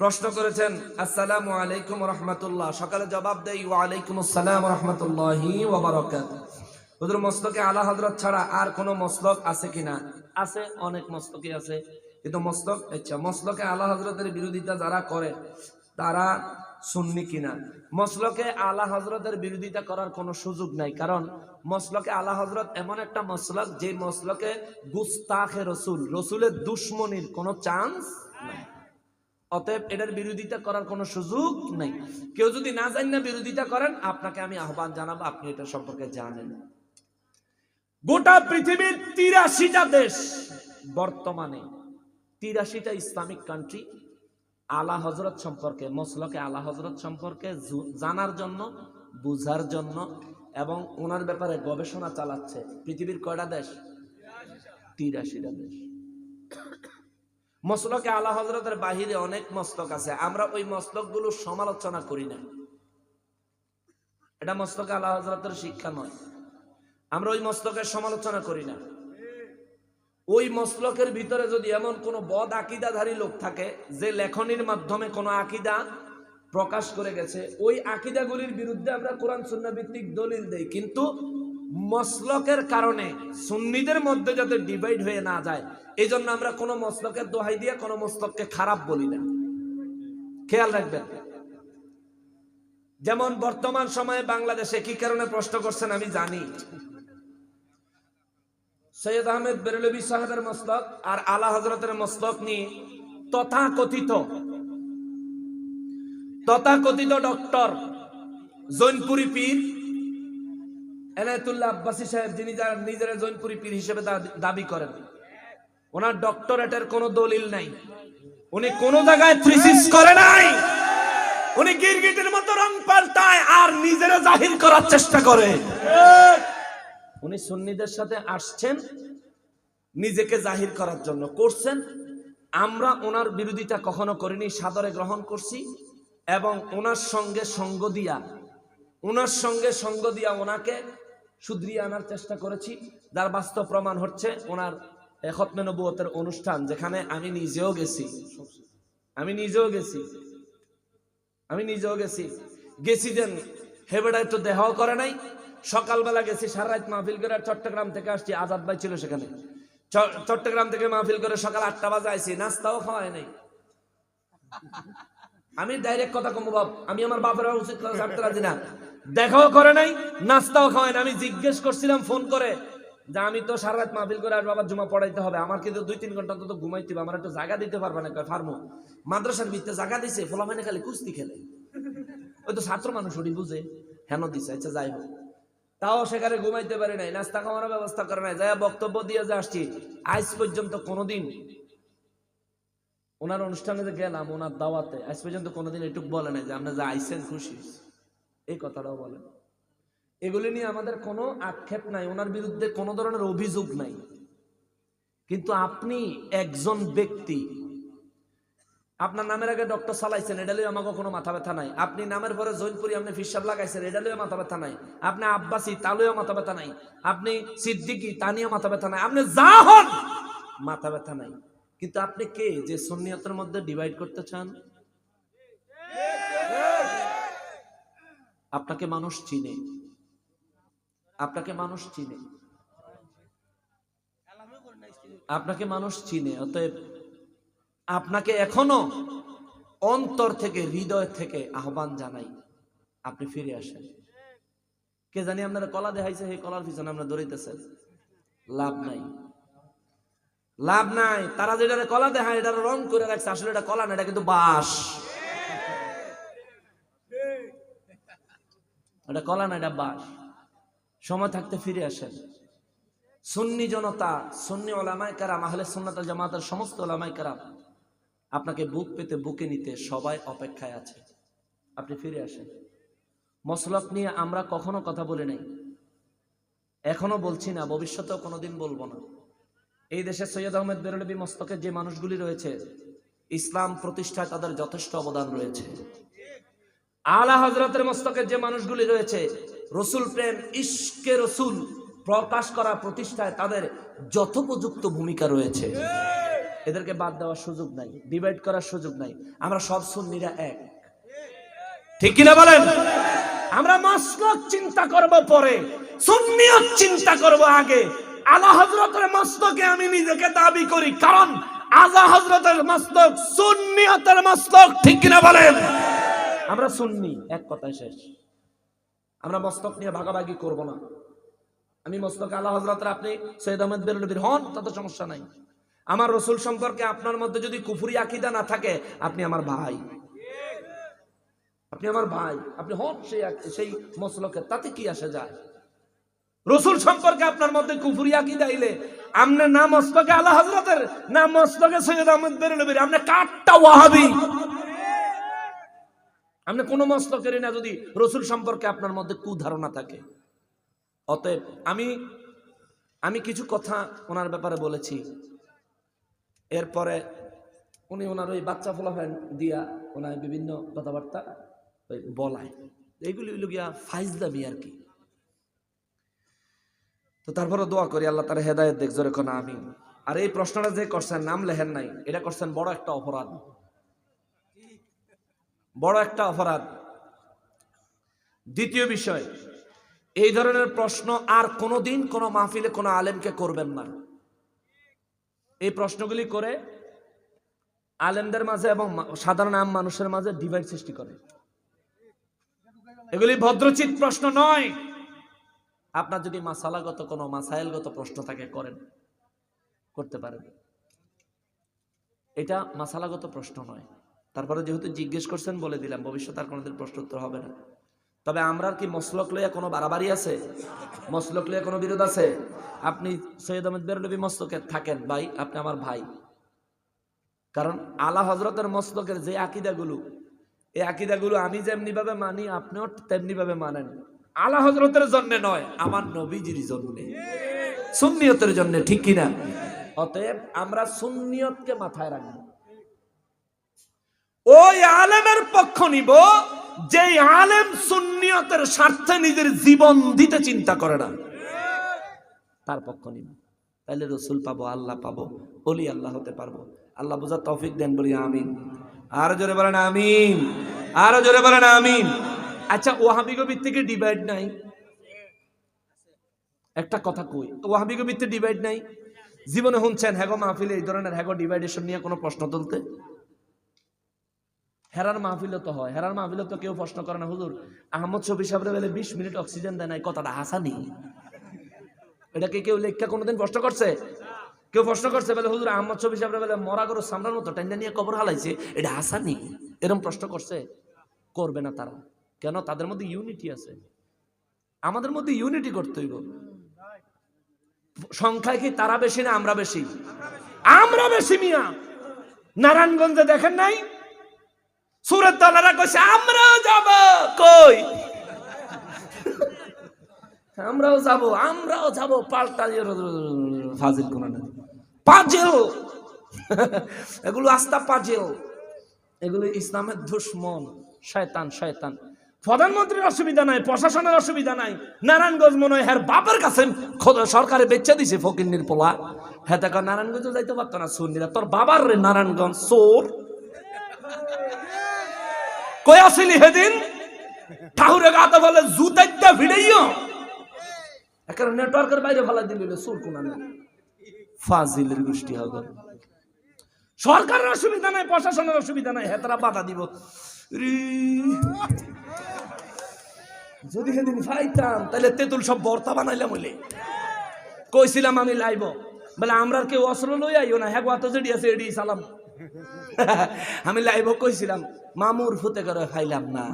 প্রশ্ন করেছেন, আসসালামু আলাইকুম রহমতুল্লাহ। সকালে জবাব দেই, ওয়ালাইকুম আসসালাম রহমতুল্লাহি হুজুর, মস্তকে আলা হযরত ছাড়া আর কোনো মস্তক আছে কিনা আছে, অনেক মস্তকই আছে। কিন্তু মস্তক আচ্ছা মস্তকে আলা হযরতের বিরোধিতা যারা করে, তারা সুন্নি কিনা মসলকে আলা হজরতের বিরোধিতা করার কোনো সুযোগ নাই। কারণ মসলকে আলা হজরত এমন একটা মসলক, যে মসলকে গুস্তাখে রসুল, রসুলের দুশ্মনির কোনো চান্স অতএব এটার বিরোধিতা করার কোনো সুযোগ নেই। কেউ যদি না জানি না বিরোধিতা করেন, আপনাকে আমি আহ্বান জানাব, আপনি এটা সম্পর্কে জানেন। গোটা পৃথিবীর তিরাশিটা দেশ বর্তমানে, তিরাশিটা ইসলামিক কান্ট্রি আলা হজরত সম্পর্কে, মসলকে আলা হজরত সম্পর্কে জানার জন্য, বুঝার জন্য এবং ওনার ব্যাপারে গবেষণা চালাচ্ছে। পৃথিবীর কয়টা দেশ? তিরাশিটা দেশ। মসলকে আলা হজরতের বাহিরে অনেক মস্তক আছে। আমরা ওই মস্তকগুলো সমালোচনা করি না। এটা মস্তকে আলা হজরতের শিক্ষা নয়। আমরা ওই মস্তকের সমালোচনা করি না। ওই মসলকের ভিতরে যদি এমন কোনো বদ আকিদাধারী লোক থাকে, যে লেখনির মাধ্যমে কোনো আকিদা প্রকাশ করে গেছে, ওই আকিদাগুলির বিরুদ্ধে আমরা কোরআন সুন্না ভিত্তিক দলিল দেই। কিন্তু মসলকের কারণে সুন্নিদের মধ্যে যাতে ডিভাইড হয়ে না যায় এই জন্য আমরা কোনো মসলকের দোহাই দিয়ে কোনো মসলককে খারাপ বলি না। খেয়াল রাখবেন। যেমন বর্তমান সময়ে বাংলাদেশে কি কারণে প্রশ্ন করছেন আমি জানি। সৈয়দ আহমেদ বেরলবী সাহেবের মস্তক আর আলা হজরতের মস্তক নিয়ে তথাকথিত তথাকথিত ডক্টর জৈনপুরি পীর এনায়তুল্লাহ আব্বাসী সাহেব যিনি যার নিজের জৈনপুরি পীর হিসেবে দাবি করেন, ওনার ডক্টরেটের কোনো দলিল নাই। উনি কোন জায়গায় থ্রিসিস করে নাই। উনি গিরগিটের মতো রং পাল্টায় আর নিজেরা জাহির করার চেষ্টা করে। উনি সুন্নিদের সাথে আসছেন, নিজেকে জাহির করার জন্য করছেন। আমরা ওনার বিরোধিতা কখনো করিনি, সাদরে গ্রহণ করছি এবং ওনার সঙ্গে সঙ্গ দিয়া, ওনার সঙ্গে সঙ্গ দিয়া ওনাকে শুধরিয়ে আনার চেষ্টা করেছি। যার বাস্তব প্রমাণ হচ্ছে ওনার খতমে নবুয়তের অনুষ্ঠান, যেখানে আমি নিজেও গেছি। আমি নিজেও গেছি। আমি নিজেও গেছি। গেছি দেন হেবেডা একটু দেহাও করে নাই। সকালবেলা গেছি, সারা রাত মাহফিল করে চট্টগ্রাম থেকে আসছি, আজাদ ভাই ছিল সেখানে। চট্টগ্রাম থেকে মাহফিল করে সকাল আটটা বাজে আইছি, নাস্তাও খাওয়ায় নাই। আমি ডাইরেক্ট কথা কমবো বাপ, আমি আমার বাপের উচিত ছাড়তে রাজি না। দেখাও করে নাই, নাস্তাও খাওয়াই না আমি জিজ্ঞেস করছিলাম, ফোন করে যে আমি তো সারা রাত মাহফিল করে আর বাবার জমা পড়াইতে হবে। আমার কিন্তু দুই তিন ঘণ্টা তো ঘুমাইতে হবে। আমার একটু জায়গা দিতে পারবে না। ফার্মো, মাদ্রাসার ভিতরে জায়গা দিছে ফলাফাইনে খালি কুস্তি খেলে। ওই তো ছাত্র মানুষ, ওটি বুঝে। হেন দিছে আচ্ছা যাই হোক। তাও সেখানে ঘুমাইতে পারি নাই, নাস্তা খাওয়ানোর ব্যবস্থা করে নাই। যাই বক্তব্য দিয়ে যে আসছি, আজ পর্যন্ত কোনোদিন ওনার অনুষ্ঠানে যে গেলাম, ওনার দাওয়াতে, আজ পর্যন্ত কোনোদিন এটুক বলে নাই যে আপনি যে আইসেন খুশি। এই কথাটাও বলেন। এগুলি নিয়ে আমাদের কোনো আক্ষেপ নাই, ওনার বিরুদ্ধে কোনো ধরনের অভিযোগ নাই। কিন্তু আপনি একজন ব্যক্তি, আপনার নামের আগে ডক্টর চালাইছেন এটা লইয়া আমাকে কোনো মাথা ব্যথা নাই। আপনি নামের পরে জৈনপুরি আপনি ফিসাব লাগাইছেন, এটা লইয়া মাথা ব্যথা নাই। আপনি আব্বাসি, তা লইয়া মাথা ব্যথা নাই। আপনি সিদ্দিকি, তা নিয়ে মাথা ব্যথা নাই। আপনি যা হন, মাথা ব্যথা নাই। কিন্তু আপনি কে যে সুন্নিয়তের মধ্যে ডিভাইড করতে চান? আপনাকে মানুষ চিনে। আপনাকে মানুষ চিনে। আপনাকে মানুষ চিনে, অতএব আপনাকে এখনও অন্তর থেকে, হৃদয় থেকে আহ্বান জানাই, আপনি ফিরে আসেন। কে জানি আপনারা কলা দেখাইছে, সেই কলার পিছনে আপনারা দৌড়াইতেছেন। লাভ নাই। লাভ নাই। তারা যেটা কলা দেখায় এটা রং করে রাখছে, আসলে এটা কলা না, এটা কিন্তু বাস এটা কলা না এটা বাস সময় থাকতে ফিরে আসেন। সুন্নি জনতা, সুন্নি ওলামায় কারাম, আহলে সুন্নাত জামাতের সমস্ত ওলামায় কারাম, আপনাকে বুক পেতে বুকে নিতে সবাই অপেক্ষায় আছে। আপনি ফিরে আসেন। মসলক নিয়ে আমরা কখনো কথা বলি নাই। এখনও বলছি না, ভবিষ্যতেও কোনোদিন বলব না। এই দেশে সৈয়দ আহমেদ বেরলবি মস্তকের যে মানুষগুলি রয়েছে, ইসলাম প্রতিষ্ঠায় তাদের যথেষ্ট অবদান রয়েছে। আলা হজরতের মস্তকের যে মানুষগুলি রয়েছে, রসুল প্রেম ইস্কে রসুল প্রকাশ করা প্রতিষ্ঠায় তাদের যথোপযুক্ত ভূমিকা রয়েছে। এদেরকে বাদ দেওয়ার সুযোগ নাই, ডিভাইড করার সুযোগ নাই। আমরা সব সুন্নিরা এক। ঠিক কিনা বলেন? আমরা চিন্তা করব পরে চিন্তা করব আগে। আলা হজরতের মস্তকে আমি নিজেকে দাবি করি, কারণ আজা হজরতের মস্তক সুন্নিয়তের মস্তক, ঠিক কিনা বলেন? আমরা সুন্নি, এক কথায় শেষ। আমরা মস্তক নিয়ে ভাগাভাগি করব না। আমি মস্তক আল্লাহ হজরতের আপনি সৈয়দ আহমেদ বেরুলবির হন, তাতে সমস্যা নাই। আমার রসুল সম্পর্কে আপনার মধ্যে যদি কুফুরি আকিদা না থাকে, আপনি আমার ভাই। আপনি আমার ভাই, আপনি হন সেই সেই মসলকে, তাতে কি আসে যায়? রসুল সম্পর্কে আপনার মধ্যে কুফুরি আকিদা আইলে আপনি না মস্তকে আল্লাহ হজরতের না মস্তকে সৈয়দ আহমেদ বেরুলবির আপনি কাঠটা ওয়াহাবি। আপনি কোন মস্তকেরই না যদি রসুল সম্পর্কে আপনার মধ্যে কুধারণা থাকে। অতএব আমি আমি কিছু কথা ওনার ব্যাপারে বলেছি। এরপরে উনি ওনার ওই বাচ্চা ফলাফেন দিয়া ওনার বিভিন্ন কথাবার্তা বলায়। এইগুলি গিয়া ফাইজ দাবি আর কি। তো তারপরে দোয়া করি, আল্লাহ তার হেদায়ত দেখ জোরে কোন আমি আর এই প্রশ্নটা যে করছেন, নাম লেহেন নাই, এটা করছেন বড় একটা অপরাধ। বড় একটা অপরাধ। দ্বিতীয় বিষয়, এই ধরনের প্রশ্ন আর কোনোদিন কোনো মাহফিলে কোনো আলেমকে করবেন না। এই প্রশ্নগুলি করে আলেমদের মাঝে এবং সাধারণ আম মানুষের মাঝে ডিভাইড সৃষ্টি করে। এগুলি ভদ্রচিত প্রশ্ন নয়। আপনার যদি মাসালাগত কোনো মাসাইলগত প্রশ্ন থাকে, করেন, করতে পারেন। এটা মাসালাগত প্রশ্ন নয়। তারপরে যেহেতু জিজ্ঞেস করছেন, বলে দিলাম, ভবিষ্যতে আর কোনোদিন প্রশ্ন উত্তর হবে না। তবে আমরা কি মসলক লইয়া কোনো বাড়াবাড়ি আছে? মসলক লইয়া কোনো বিরোধ আছে? আপনি সৈয়দ আহমেদ বেরলবি মস্তকে থাকেন, ভাই, আপনি আমার ভাই। কারণ আলা হজরতের মস্তকের যে আকিদাগুলো, এই আকিদাগুলো আমি যেমনি ভাবে মানি, আপনিও তেমনি ভাবে মানেন। আলা হজরতের জন্য নয়, আমার নবীজির জন্য। সুন্নিয়তের জন্য, ঠিক কিনা? অতএব আমরা সুন্নিয়তকে মাথায় রাখব। ওই আলেমের পক্ষ নিব যে আলেম সুন্নিয়তের স্বার্থে নিজের জীবন দিতে চিন্তা করে না। তার পক্ষ নিব। তাহলে রসুল পাবো, আল্লাহ পাবো বলি আল্লাহ হতে পারব। আল্লাহ বোঝা তৌফিক দেন বলি, আমিন। আরও জোরে বলেন, আমিন। আরও জোরে বলেন, আমিন। আচ্ছা ওহাবিগ ভিত্তিকে ডিভাইড নাই। একটা কথা কই ওহাবিগ ভিত্তিক ডিভাইড নাই? জীবনে শুনছেন, হ্যাগো মাহফিলে এই ধরনের হ্যাগো ডিভাইডেশন নিয়ে কোনো প্রশ্ন তুলতে? হেরার মাহফিলে তো হয়, হেরার মাহফিলে তো কেউ প্রশ্ন করে না, হুজুর, আহমদ শফি সাহেবের বেলে বিশ মিনিট অক্সিজেন দেয় নাই, কথাটা হাসানি। এটাকে কেউ লেখা কোনোদিন প্রশ্ন করছে? কেউ প্রশ্ন করছে, বলে হুজুর, আহমদ শফি সাহেবের বেলে মরা গরু সামরার মতো টেন্ডা নিয়ে কবর হালাইছে, এটা হাসানি। এরকম প্রশ্ন করছে, করবে না তারা। কেন? তাদের মধ্যে ইউনিটি আছে। আমাদের মধ্যে ইউনিটি করতে হইব। সংখ্যায় কি তারা বেশি না আমরা বেশি? আমরা বেশি মিয়া। নারায়ণগঞ্জে দেখেন নাই? দলেরা কইছে আমরাও যাব কই? আমরাও যাব আমরাও যাব। পাল্টা ফাজিল কোন এগুলো এগুলো ইসলামের দুশ্মন, শয়তান শয়তান। প্রধানমন্ত্রীর অসুবিধা নাই, প্রশাসনের অসুবিধা নাই। নারায়ণগঞ্জ মনে হয় হ্যার বাপের কাছে সরকারে বেচা দিছে ফকিন্নির পোলা। হ্যাঁ দেখো নারায়ণগঞ্জ যাইতে পারতো না সুন্নিরা। তোর বাবার রে নারায়ণগঞ্জ, চোর। কই আসিলি সেদিন? ঠাকুরে গাতে বলে, জুতাইটা ভিড়াইও। একেবারে নেটওয়ার্কের বাইরে ফেলা দিল সুর কোনা ফাজিলের গোষ্ঠী হবে সরকারের অসুবিধা নাই, প্রশাসনের অসুবিধা নাই, হেতারা বাধা দিব। যদি সেদিন পাইতাম তাহলে তেঁতুল সব বর্তা বানাইলাম হইলে। কইছিলাম আমি লাইব। বলে আমরা কেউ অস্ত্র লই আইও না হ্যাঁ তো যেডি আছে, এডি সালাম। আমি লাইভ কইছিলাম, মামুর ফুতে করে খাইলাম না।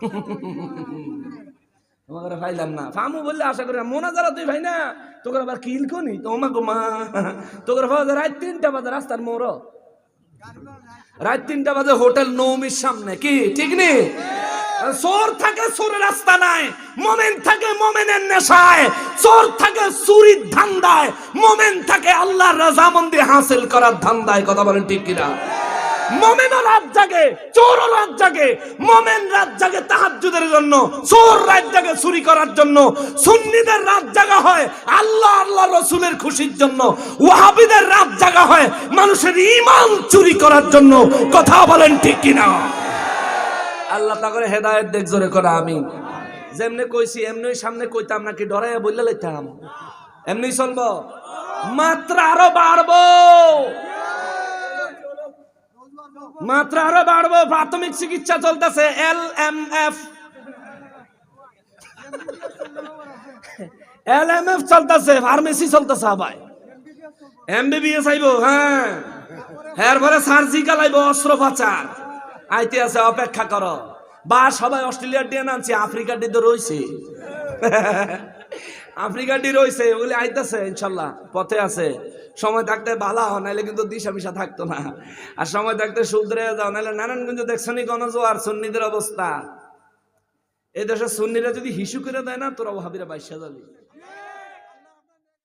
খাইলাম না। ফামু আশা তুই তোকে কিল কোনি তোকে রাত তিনটা বাজে রাত তিনটা বাজে হোটেল নৌমির সামনে, কি, ঠিক নেই চোর থাকে চোরের রাস্তা নাই, মোমেন থাকে মোমেনের নেশায়, চোর থাকে চুরির ধান্দায়, মোমেন থাকে আল্লাহর রাজামন্দি হাসিল করার ধান্দায়, কথা বলেন ঠিক কিনা? মোমেনও রাত জাগে রাত জাগে, মোমেন রাত জাগে জন্য, চোর রাত জাগে চুরি করার জন্য, সুন্নিদের রাত জাগা হয় আল্লাহ আল্লাহ রসুলের খুশির জন্য, ওয়াহাবিদের রাত জাগা হয় মানুষের ইমান চুরি করার জন্য, কথা বলেন ঠিক কিনা? আল্লাহ তা করে হেদায়েত দেখ জোরে করে আমি যেমনে কইছি এমনি সামনে কইতাম নাকি ডরাইয়া বললে লইতাম। এমনি চলবো? মাত্রা আরও বাড়বো। মাত্রা আরও বাড়বো, প্রাথমিক চিকিৎসা চলতেছে, L M F. L M F চলতেছে, ফার্মেসি চলতেছে ভাই এমবিবিএস আইবো হ্যাঁ। এরপরে সার্জিক্যাল আইবো, অস্ত্রোপচার। আইতে আছে অপেক্ষা করো। বা সবাই অস্ট্রেলিয়ার দিয়ে নামছি আফ্রিকার দিয়ে তো রয়েছে। আফ্রিকার দিয়ে রয়েছে, ওগুলি আইতেছে, ইনশাল্লাহ, পথে আছে। সময় থাকতে ভালো হও, নাইলে কিন্তু দিশা মিশা থাকতো না। আর সময় থাকতে শুধরে যাও, নাইলে নারায়ণগঞ্জ দেখছনি গণজোয়ার, সুন্নিদের অবস্থা? এই দেশের সুন্নিরা যদি হিসু করে দেয় না, তোরা ভাবিরা বাইশা যাবি